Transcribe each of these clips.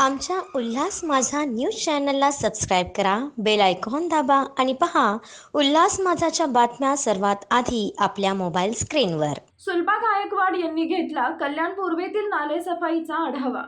आमच्या उल्हास माझा न्यूज चॅनलला सबस्क्राईब करा बेल आयकॉन दाबा आणि पहा उल्हास माझाच्या बातम्या सर्वात आधी आपल्या मोबाईल स्क्रीनवर. सुलभा गायकवाड यांनी घेतला कल्याण पूर्वेतील नालेसफाईचा आढावा.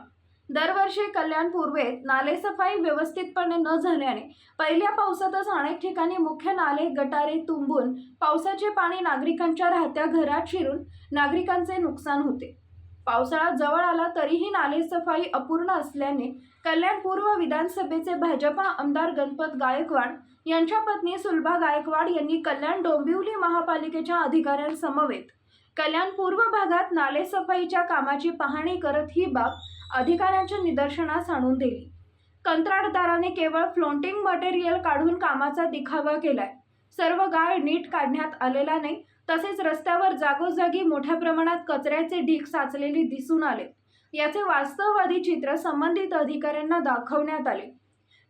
दरवर्षी कल्याण पूर्वेत नालेसफाई व्यवस्थितपणे न झाल्याने पहिल्या पावसातच अनेक ठिकाणी मुख्य नाले गटारे तुंबून पावसाचे पाणी नागरिकांच्या राहत्या घरात शिरून नागरिकांचे नुकसान होते. पावसाळा जवळ आला तरीही नालेसफाई अपूर्ण असल्याने कल्याण पूर्व विधानसभेचे भाजपा आमदार गणपत गायकवाड यांच्या पत्नी सुलभा गायकवाड यांनी कल्याण डोंबिवली महापालिकेच्या अधिकाऱ्यांसमवेत कल्याण पूर्व भागात नालेसफाईच्या कामाची पाहणी करत ही बाब अधिकाऱ्यांच्या निदर्शनास आणून दिली. कंत्राटदाराने केवळ फ्लोटिंग मटेरियल काढून कामाचा दिखावा केलाय. सर्व गाळ नीट काढण्यात आलेला नाही. तसेच रस्त्यावर जागोजागी मोठ्या प्रमाणात कचऱ्याचे ढीग साचलेले दिसून आले. याचे वास्तववादी चित्र संबंधित अधिकाऱ्यांना दाखवण्यात आले.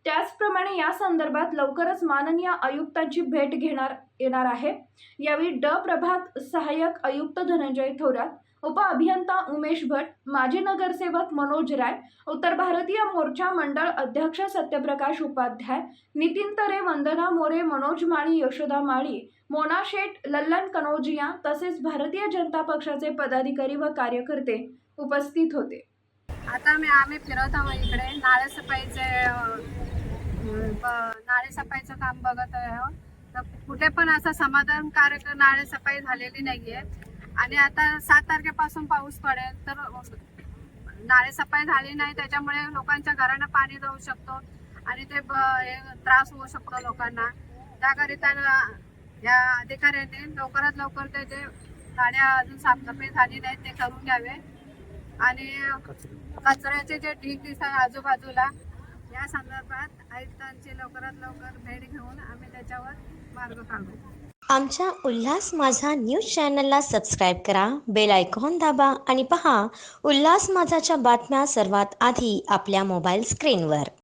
त्याचप्रमाणे या संदर्भात लवकरच माननीय आयुक्तांची भेट घेणार येणार आहे. यावेळी ड प्रभात सहाय्यक आयुक्त धनंजय थोरात उपअभियंता उमेश भट माजी नगरसेवक मनोज राय उत्तर भारतीय मोर्चा मंडळ अध्यक्ष सत्यप्रकाश उपाध्याय नितीन तरे वंदना मोरे मनोज माळी यशोदा माळी मोना शेठ लल्लन कनोजिया तसेच भारतीय जनता पक्षाचे पदाधिकारी व कार्यकर्ते उपस्थित होते. आता मी आम्ही फिरत आहोत इकडे नाळे सफाईचे नाळे सफाईचं काम बघत आहोत. तर कुठे पण असं समाधानकारक नाळे सफाई झालेली नाहीये. आणि आता सात तारखेपासून पाऊस पडेल तर नाळे सफाई झाली नाही त्याच्यामुळे लोकांच्या घरांना पाणी जाऊ शकतो आणि ते ब- हे त्रास होऊ शकतो लोकांना. त्याकरिता या अधिकाऱ्यांनी लवकरात लवकर ते जे नाण्या अजून साफसफाई झाली नाही ते करून घ्यावे. आणि कचऱ्याचे जे ढीग दिसतात आजूबाजूला या संदर्भात आयुक्तांची लवकरात लवकर भेट घेऊन आम्ही त्याच्यावर मार्ग काढू. आमच्या उल्हास माझा न्यूज चॅनलला सबस्क्राईब करा बेल आयकॉन दाबा आणि पहा उल्हास माझाच्या बातम्या सर्वात आधी आपल्या मोबाईल स्क्रीनवर.